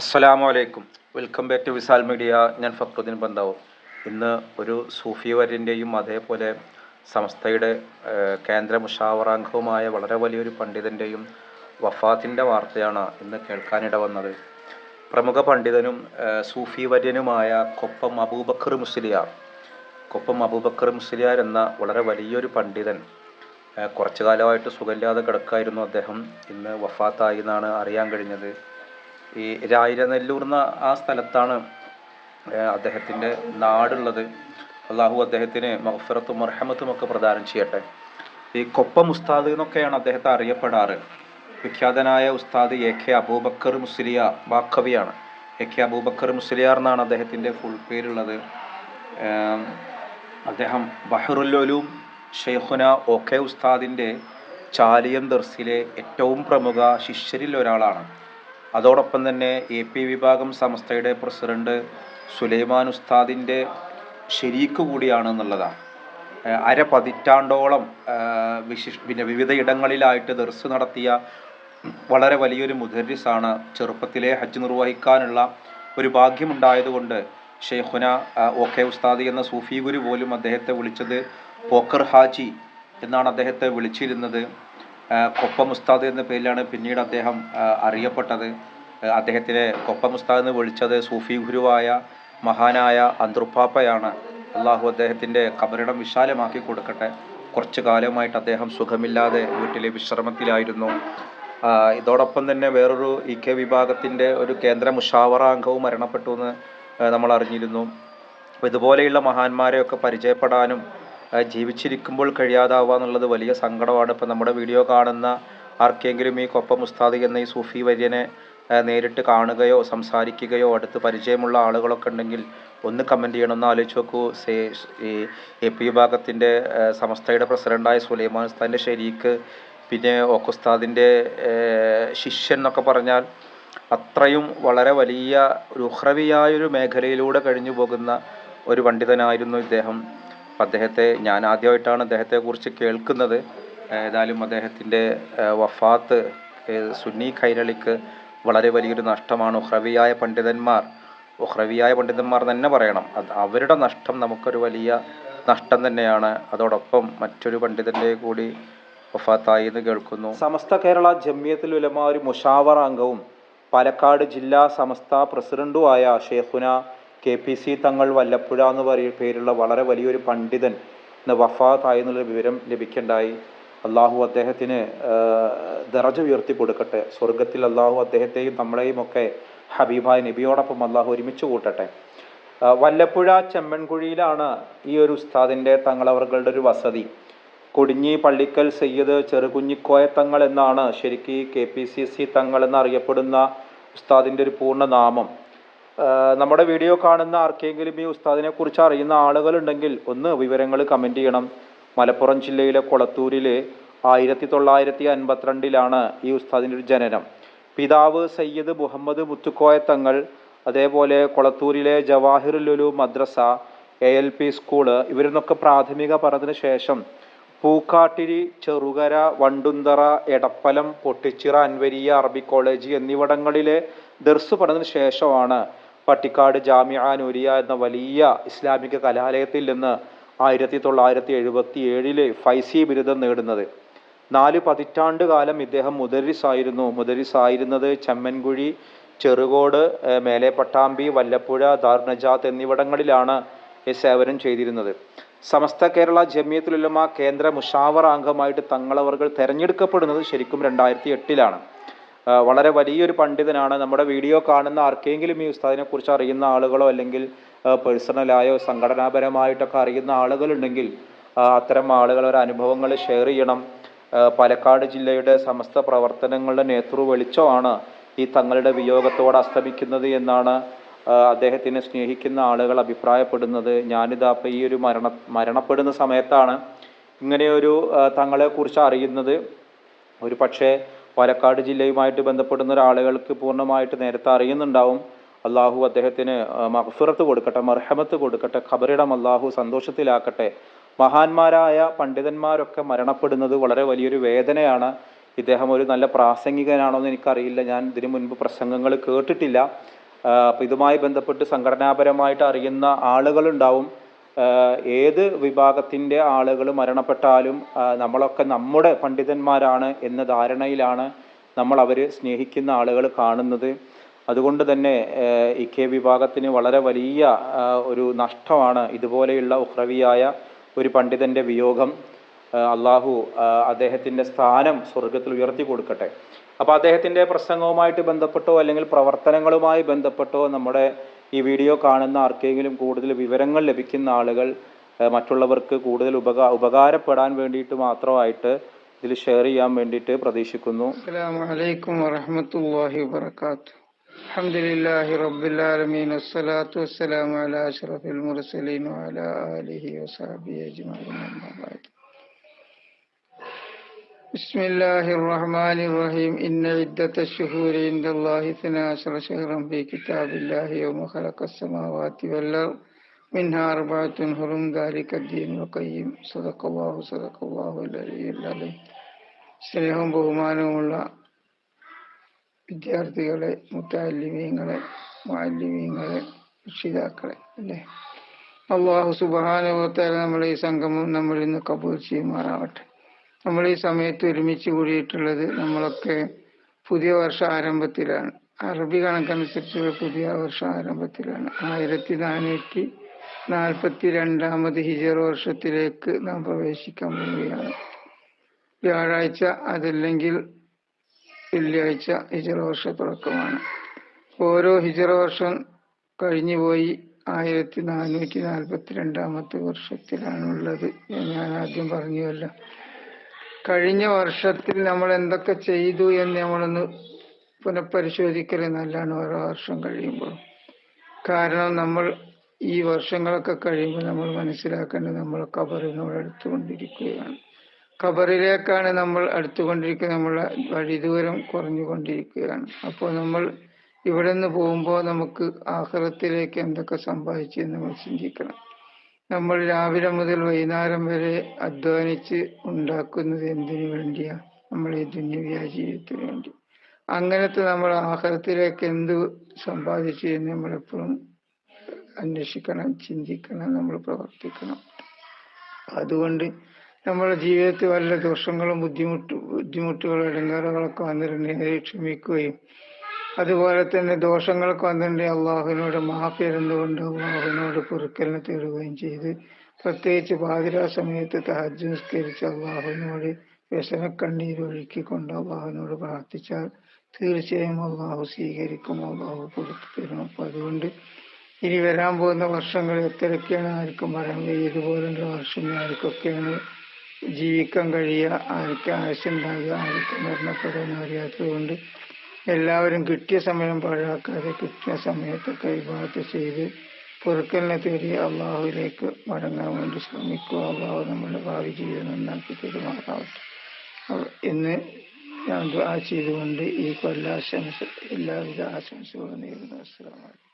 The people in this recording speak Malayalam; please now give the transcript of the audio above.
അസ്സലാമു അലൈക്കും. Welcome back to Visal media ഞാൻ ഫക്രുദ്ദീൻ ബന്ധാവ് ഇന്ന് ഒരു സൂഫി വര്യന്റെയും അതേപോലെ സംസ്ഥയുടെ കേന്ദ്ര മുഷാവറാംഗവുമായ വളരെ വലിയൊരു പണ്ഡിതന്റെയും വഫാത്തിന്റെ വാർത്തയാണ് ഇന്ന് കേൾക്കാനിട വന്നത്. പ്രമുഖ പണ്ഡിതനും സൂഫി വര്യനുമായ കൊപ്പം അബൂബക്കർ മുസ്ലിയാർ. കൊപ്പം അബൂബക്കർ മുസ്ലിയാർ എന്ന വളരെ വലിയൊരു പണ്ഡിതൻ കുറച്ചു കാലമായിട്ട് സുഖമില്ലാതെ കിടക്കായിരുന്നു അദ്ദേഹം. ഇന്ന് വഫാത്തായി എന്നാണ് അറിയാൻ കഴിഞ്ഞത്. ഈ രായിരനെല്ലൂർ എന്ന ആ സ്ഥലത്താണ് അദ്ദേഹത്തിന്റെ നാടുള്ളത്. അള്ളാഹു അദ്ദേഹത്തിന് മഹഫറത്തും മർഹമത്തും ഒക്കെ പ്രദാനം ചെയ്യട്ടെ. ഈ കൊപ്പ ഉസ്താദ് എന്നൊക്കെയാണ് അദ്ദേഹത്തെ അറിയപ്പെടാറ്. വിഖ്യാതനായ ഉസ്താദ് എ കെ അബൂബക്കർ മുസ്ലിയ വാക്കവിയാണ് എ കെ അബൂബക്കർ മുസ്ലിയാർ എന്നാണ് അദ്ദേഹത്തിന്റെ ഫുൾ പേരുള്ളത്. അദ്ദേഹം ബഹറുല്ലൊലും ഷെയ്ഖുന ഒ കെ ഉസ്താദിന്റെ ചാലിയം ദർസിലെ ഏറ്റവും പ്രമുഖ ശിഷ്യരിൽ ഒരാളാണ്. അതോടൊപ്പം തന്നെ എ പി വിഭാഗം സംസ്ഥയുടെ പ്രസിഡന്റ് സുലൈമാൻ ഉസ്താദിന്റെ ഷെരീക്ക് കൂടിയാണ് എന്നുള്ളതാണ് ഏഹ് അര പതിറ്റാണ്ടോളം വിശിഷ് പിന്നെ വിവിധ ഇടങ്ങളിലായിട്ട് ദർസ് നടത്തിയ വളരെ വലിയൊരു മുദരിസാണ് ചെറുപ്പത്തിലെ ഹജ്ജ് നിർവഹിക്കാനുള്ള ഒരു ഭാഗ്യമുണ്ടായതുകൊണ്ട് ഷെയ്ഖുന ഒ കെ ഉസ്താദി എന്ന സൂഫി ഗുരു പോലും അദ്ദേഹത്തെ വിളിച്ചത് പോക്കർ ഹാജി എന്നാണ് അദ്ദേഹത്തെ വിളിച്ചിരുന്നത്. കൊപ്പം ഉസ്താദ് എന്ന പേരിലാണ് പിന്നീട് അദ്ദേഹം അറിയപ്പെട്ടത്. അദ്ദേഹത്തിനെ കൊപ്പം ഉസ്താദ് എന്ന് വിളിച്ചത് സൂഫി ഗുരുവായ മഹാനായ അന്തൃപ്പാപ്പയാണ് അള്ളാഹു അദ്ദേഹത്തിന്റെ കബറിടം വിശാലമാക്കി കൊടുക്കട്ടെ. കുറച്ചു കാലമായിട്ട് അദ്ദേഹം സുഖമില്ലാതെ വീട്ടിലെ വിശ്രമത്തിലായിരുന്നു. ഇതോടൊപ്പം തന്നെ വേറൊരു ഇ കെ വിഭാഗത്തിന്റെ ഒരു കേന്ദ്ര മുഷാവറ അംഗവും മരണപ്പെട്ടു എന്ന് നമ്മൾ അറിഞ്ഞിരുന്നു. അപ്പോൾ ഇതുപോലെയുള്ള മഹാന്മാരെയൊക്കെ പരിചയപ്പെടാനും ജീവിച്ചിരിക്കുമ്പോൾ കഴിയാതാവുക എന്നുള്ളത് വലിയ സങ്കടമാണ്. ഇപ്പം നമ്മുടെ വീഡിയോ കാണുന്ന ആർക്കെങ്കിലും ഈ കൊപ്പം ഉസ്താദ് എന്ന ഈ സൂഫി വര്യനെ നേരിട്ട് കാണുകയോ സംസാരിക്കുകയോ അടുത്ത് പരിചയമുള്ള ആളുകളൊക്കെ ഉണ്ടെങ്കിൽ ഒന്ന് കമന്റ് ചെയ്യണം. ഒന്ന് ആലോചിച്ച് നോക്കൂ. സേ ഈ എ പി വിഭാഗത്തിന്റെ സമസ്തയുടെ പ്രസിഡന്റായ സുലൈമാൻ ഉസ്താദിന്റെ ഷെരീക്ക് പിന്നെ ഓക്കുസ്താദിന്റെ ശിഷ്യൻ എന്നൊക്കെ പറഞ്ഞാൽ അത്രയും വളരെ വലിയ ഒരു ഉഹ്രവിയായൊരു മേഖലയിലൂടെ കഴിഞ്ഞു പോകുന്ന ഒരു പണ്ഡിതനായിരുന്നു ഇദ്ദേഹം. അപ്പം അദ്ദേഹത്തെ ഞാൻ ആദ്യമായിട്ടാണ് അദ്ദേഹത്തെക്കുറിച്ച് കേൾക്കുന്നത്. ഏതായാലും അദ്ദേഹത്തിന്റെ വഫാത്ത് സുന്നി ഖൈരളിക്ക് വളരെ വലിയൊരു നഷ്ടമാണ്. ഉഹ്രവിയായ പണ്ഡിതന്മാർ ഉഹ്രവിയായ പണ്ഡിതന്മാർ തന്നെ പറയണം അത് അവരുടെ നഷ്ടം നമുക്കൊരു വലിയ നഷ്ടം തന്നെയാണ്. അതോടൊപ്പം മറ്റൊരു പണ്ഡിതന്റെ കൂടി വഫാത്തായി എന്ന് കേൾക്കുന്നു. സമസ്ത കേരള ജമ്മിയത്തിൽ ഉലമ ഒരു മുഷാവറ അംഗവും പാലക്കാട് ജില്ലാ സമസ്ത പ്രസിഡന്റുമായ ഷേഖുന കെ പി സി തങ്ങൾ വല്ലപ്പുഴ എന്ന് പറയ പേരുള്ള വളരെ വലിയൊരു പണ്ഡിതൻ ഇന്ന് വഫാത്തായി എന്നുള്ള വിവരം ലഭിക്കണ്ടായി. അള്ളാഹു അദ്ദേഹത്തിന് ദറജ ഉയർത്തി കൊടുക്കട്ടെ. സ്വർഗത്തിൽ അള്ളാഹു അദ്ദേഹത്തെയും നമ്മളെയും ഒക്കെ ഹബീബായ നബിയോടൊപ്പം അള്ളാഹു ഒരുമിച്ച് കൂട്ടട്ടെ. വല്ലപ്പുഴ ചെമ്മൺകുഴിയിലാണ് ഈ ഒരു ഉസ്താദിന്റെ തങ്ങളവർകളുടെ ഒരു വസതി. കൊടിഞ്ഞി പള്ളിക്കൽ സയ്യദ് ചെറുകുഞ്ഞിക്കോയ തങ്ങൾ എന്നാണ് ശരിക്കും കെ പി സി സി തങ്ങൾ എന്നറിയപ്പെടുന്ന ഉസ്താദിന്റെ ഒരു പൂർണ നാമം നമ്മുടെ വീഡിയോ കാണുന്ന ആർക്കെങ്കിലും ഈ ഉസ്താദിനെ കുറിച്ച് അറിയുന്ന ആളുകളുണ്ടെങ്കിൽ ഒന്ന് വിവരങ്ങൾ കമന്റ് ചെയ്യണം. മലപ്പുറം ജില്ലയിലെ കൊളത്തൂരിൽ ആയിരത്തി തൊള്ളായിരത്തി അൻപത്തിരണ്ടിലാണ് ഈ ഉസ്താദിന്റെ ഒരു ജനനം. പിതാവ് സയ്യിദ് മുഹമ്മദ് മുത്തുക്കോയ തങ്ങൾ അതേപോലെ കൊളത്തൂരിലെ ജവാഹിറുലുലു മദ്രസ എ എൽ പി സ്കൂൾ ഇവരിന്നൊക്കെ പ്രാഥമിക പറഞ്ഞതിന് ശേഷം പൂക്കാട്ടിരി ചെറുകര വണ്ടുന്തറ എടപ്പലം പൊട്ടിച്ചിറ അൻവരിയ അറബി കോളേജ് എന്നിവിടങ്ങളിലെ ദർസ് പറഞ്ഞതിന് ശേഷമാണ് പട്ടിക്കാട് ജാമിയ നൂരിയ എന്ന വലിയ ഇസ്ലാമിക കലാലയത്തിൽ നിന്ന് ആയിരത്തി തൊള്ളായിരത്തി എഴുപത്തി ഏഴിൽ ഫൈസി ബിരുദം നേടുന്നത്. നാല് പതിറ്റാണ്ട് കാലം ഇദ്ദേഹം മുദരിസായിരുന്നു. മുദരിസായിരുന്നത് ചെമ്മൻകുഴി ചെറുകോട് മേലെ പട്ടാമ്പി വല്ലപ്പുഴ ദാർനജാത്ത് എന്നിവിടങ്ങളിലാണ് സേവനം ചെയ്തിരുന്നത്. സമസ്ത കേരള ജമിയത്തുൽ ഉലമ കേന്ദ്ര മുഷാവറ അംഗമായിട്ട് തങ്ങളവർകൾ തെരഞ്ഞെടുക്കപ്പെടുന്നത് ശരിക്കും രണ്ടായിരത്തി എട്ടിലാണ്. വളരെ വലിയൊരു പണ്ഡിതനാണ്. നമ്മുടെ വീഡിയോ കാണുന്ന ആർക്കെങ്കിലും ഈ ഉസ്താദിനെ കുറിച്ച് അറിയുന്ന ആളുകളോ അല്ലെങ്കിൽ പേഴ്സണലായോ സംഘടനാപരമായിട്ടൊക്കെ അറിയുന്ന ആളുകളുണ്ടെങ്കിൽ അത്തരം ആളുകൾ ഒരു അനുഭവങ്ങൾ ഷെയർ ചെയ്യണം. പാലക്കാട് ജില്ലയുടെ സമസ്ത പ്രവർത്തനങ്ങളുടെ നേതൃ വെളിച്ചമാണ് ഈ തങ്ങളുടെ വിയോഗത്തോടെ അസ്തമിക്കുന്നത് എന്നാണ് അദ്ദേഹത്തിനെ സ്നേഹിക്കുന്ന ആളുകൾ അഭിപ്രായപ്പെടുന്നത്. ഞാനിതാ ഈ ഒരു മരണ മരണപ്പെടുന്ന സമയത്താണ് ഇങ്ങനെയൊരു തങ്ങളെക്കുറിച്ച് അറിയുന്നത്. ഒരു പക്ഷേ പാലക്കാട് ജില്ലയുമായിട്ട് ബന്ധപ്പെടുന്ന ഒരാളുകൾക്ക് പൂർണമായിട്ട് നേരത്തെ അറിയുന്നുണ്ടാവും. അള്ളാഹു അദ്ദേഹത്തിന് മഹസുറത്ത് കൊടുക്കട്ടെ മർഹമത്ത് കൊടുക്കട്ടെ ഖബറിടം അള്ളാഹു സന്തോഷത്തിലാക്കട്ടെ. മഹാന്മാരായ പണ്ഡിതന്മാരൊക്കെ മരണപ്പെടുന്നത് വളരെ വലിയൊരു വേദനയാണ്. ഇദ്ദേഹം ഒരു നല്ല പ്രാസംഗികനാണോ എന്ന് എനിക്കറിയില്ല. ഞാൻ ഇതിനു മുൻപ് പ്രസംഗങ്ങൾ കേട്ടിട്ടില്ല. അപ്പോൾ ഇതുമായി ബന്ധപ്പെട്ട് സംഘടനാപരമായിട്ട് അറിയുന്ന ആളുകളുണ്ടാവും. ഏത് വിഭാഗത്തിന്റെ ആളുകൾ മരണപ്പെട്ടാലും നമ്മളൊക്കെ നമ്മുടെ പണ്ഡിതന്മാരാണ് എന്ന ധാരണയിലാണ് നമ്മൾ അവർ സ്നേഹിക്കുന്ന ആളുകൾ കാണുന്നത്. അതുകൊണ്ട് തന്നെ ഇ കെ വിഭാഗത്തിന് വളരെ വലിയ ഒരു നഷ്ടമാണ് ഇതുപോലെയുള്ള ഉഹ്രവിയായ ഒരു പണ്ഡിതന്റെ വിയോഗം. അള്ളാഹു അദ്ദേഹത്തിന്റെ സ്ഥാനം സ്വർഗത്തിൽ ഉയർത്തി കൊടുക്കട്ടെ. അപ്പോൾ അദ്ദേഹത്തിന്റെ പ്രസംഗവുമായിട്ട് ബന്ധപ്പെട്ടോ അല്ലെങ്കിൽ പ്രവർത്തനങ്ങളുമായി ബന്ധപ്പെട്ടോ നമ്മുടെ ഈ വീഡിയോ കാണുന്ന ആർക്കെങ്കിലും കൂടുതൽ വിവരങ്ങൾ ലഭിക്കുന്ന ആളുകൾ ആ, മറ്റുള്ളവർക്ക് കൂടുതൽ ഉപകാ ഉപകാരപ്പെടാൻ വേണ്ടിയിട്ട് മാത്രമായിട്ട് ഇതിൽ ഷെയർ ചെയ്യാൻ വേണ്ടിയിട്ട് പ്രതീക്ഷിക്കുന്നു السلام عليكم ورحمة الله وبركاته الحمد لله رب العالمين والصلاة والسلام على أشرف المرسلين وعلى آله وصحبه أجمعين أما بعد بسم الله الرحمن الرحيم إن عدة الشهور عند الله اثنا عشر شهرا في كتاب الله يوم خلق السماوات والأرض منها أربعة حرم ذلك الدين القيم صدق الله صدق الله العلي العظيم സ്നേഹവും ബഹുമാനവുമുള്ള വിദ്യാർത്ഥികളെ മുത്താലിമീങ്ങളെ മാലിമീങ്ങളെ രക്ഷിതാക്കളെ അല്ലേ അള്ളാഹു സുബാനുഭവത്താൽ നമ്മളെ ഈ സംഗമം നമ്മൾ ഇന്ന് കബൂൽ ചെയ്യുമാറാവട്ടെ നമ്മൾ ഈ സമയത്ത് ഒരുമിച്ച് കൂടിയിട്ടുള്ളത് നമ്മളൊക്കെ പുതിയ വർഷ ആരംഭത്തിലാണ്. അറബി കണക്കനുസരിച്ചുള്ള പുതിയ വർഷ ആരംഭത്തിലാണ്. ആയിരത്തി നാനൂറ്റി നാൽപ്പത്തി രണ്ടാമത് ഹിജറ വർഷത്തിലേക്ക് നാം പ്രവേശിക്കാൻ പോവുകയാണ്. വ്യാഴാഴ്ച അതല്ലെങ്കിൽ വെള്ളിയാഴ്ച ഹിജറ വർഷ തുടക്കമാണ്. ഓരോ ഹിജറ വർഷം കഴിഞ്ഞു പോയി ആയിരത്തി നാനൂറ്റി നാൽപ്പത്തി രണ്ടാമത്തെ വർഷത്തിലാണുള്ളത്. ഞാൻ ആദ്യം പറഞ്ഞുവല്ല. കഴിഞ്ഞ വർഷത്തിൽ നമ്മൾ എന്തൊക്കെ ചെയ്തു എന്ന് നമ്മളൊന്ന് പുനഃപരിശോധിക്കൽ നല്ലതാണ് ഓരോ വർഷം കഴിയുമ്പോൾ കാരണം നമ്മൾ ഈ വർഷങ്ങളൊക്കെ കഴിയുമ്പോൾ നമ്മൾ മനസ്സിലാക്കേണ്ടത് നമ്മൾ കബറിനോട് അടുത്തുകൊണ്ടിരിക്കുകയാണ്. ഖബറിലേക്കാണ് നമ്മൾ അടുത്തുകൊണ്ടിരിക്കുന്നത് നമ്മളെ വഴിദൂരം കുറഞ്ഞുകൊണ്ടിരിക്കുകയാണ്. അപ്പോൾ നമ്മൾ ഇവിടെ നിന്ന് പോകുമ്പോൾ നമുക്ക് ആഹ്റത്തിലേക്ക് എന്തൊക്കെ സംഭവിച്ചു എന്ന് നമ്മൾ ചിന്തിക്കണം. നമ്മൾ രാവിലെ മുതൽ വൈകുന്നേരം വരെ അധ്വാനിച്ച് ഉണ്ടാക്കുന്നത് എന്തിനു വേണ്ടിയാ? നമ്മൾ ഈ ദുന്യവ്യാ ജീവിതത്തിന് വേണ്ടി. അങ്ങനത്തെ നമ്മൾ ആഹാരത്തിലേക്ക് എന്ത് സമ്പാദിച്ചു എന്ന് നമ്മളെപ്പോഴും അന്വേഷിക്കണം ചിന്തിക്കണം നമ്മൾ പ്രവർത്തിക്കണം. അതുകൊണ്ട് നമ്മുടെ ജീവിതത്തിൽ വല്ല ദോഷങ്ങളും ബുദ്ധിമുട്ട് ബുദ്ധിമുട്ടുകളും ഇടങ്ങേറുകളൊക്കെ വന്നിട്ടുണ്ടെങ്കിൽ ക്ഷമിക്കുകയും അതുപോലെ തന്നെ ദോഷങ്ങളൊക്കെ വന്നിട്ടുണ്ടെങ്കിൽ അള്ളാഹുവിനോട് മാഫി ഇരുന്നുകൊണ്ട് അള്ളാഹുവിനോട് പൊറുക്കലിനെ തേടുകയും ചെയ്ത് പ്രത്യേകിച്ച് പാതിരാ സമയത്ത് തഹജ് നിസ്കരിച്ച് അള്ളാഹുവിനോട് വ്യസന കണ്ണീരൊഴുക്കിക്കൊണ്ട് അള്ളാഹുവിനോട് പ്രാർത്ഥിച്ചാൽ തീർച്ചയായും അള്ളാഹു സ്വീകരിക്കും അള്ളാഹു കൊടുത്തു തരും. അപ്പൊ അതുകൊണ്ട് ഇനി വരാൻ പോകുന്ന വർഷങ്ങൾ എത്രയൊക്കെയാണ്? ആർക്കും പറയാൻ ഏതുപോലുള്ള വർഷം ആർക്കൊക്കെയാണ് ജീവിക്കാൻ കഴിയുക? ആർക്ക് ആവശ്യം ഉണ്ടാകുക ആർക്ക് മരണപ്പെടുമെന്ന് അറിയാത്തത് കൊണ്ട് എല്ലാവരും കിട്ടിയ സമയം പാഴാക്കാതെ കിട്ടിയ സമയത്ത് കൈഭാഗത്ത് ചെയ്ത് പൊറുക്കലിനെ തേടി അള്ളാഹുവിലേക്ക് മടങ്ങാൻ വേണ്ടി ശ്രമിക്കുക. അള്ളാഹു നമ്മുടെ ഭാവി ജീവിതം നന്നാക്കി പെരുമാറാവട്ടെ ഇന്ന് ഞാൻ ആ ചെയ്തുകൊണ്ട് ഈ കൊല്ലാശംസ എല്ലാവിധ ആശംസകളും നേരുന്നു. അസ്സലാമു